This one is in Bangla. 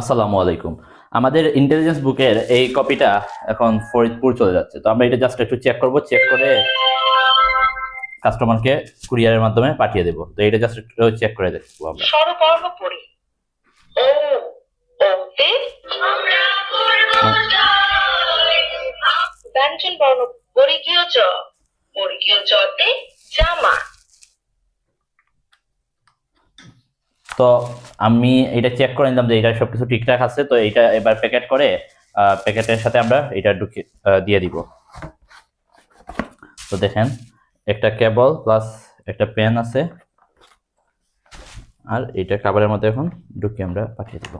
আসসালামু আলাইকুম। আমাদের ইন্টেলিজেন্স বুকের এই কপিটা এখন ফরিদপুর চলে যাচ্ছে। তো আমরা এটা জাস্ট একটু চেক করব চেক করে কাস্টমারকে কুরিয়ারের মাধ্যমে পাঠিয়ে দেবো। তো এটা জাস্ট একটু চেক করে দেখব আমরা। ব্যঞ্জন বর্ণ বর্গীয় জ বর্গীয় জতে জামা। তো আমি এটা চেক করে নিলাম যে এটা সবকিছু ঠিকঠাক আছে, তো এটা এবার প্যাকেট করে প্যাকেটের সাথে আমরা এটা ঢুকে দিয়ে দিব। তো দেখেন, একটা কেবল প্লাস একটা পেন আছে। আর এটা কাবারের মধ্যে এখন ঢুকিয়ে আমরা পাঠিয়ে দিব।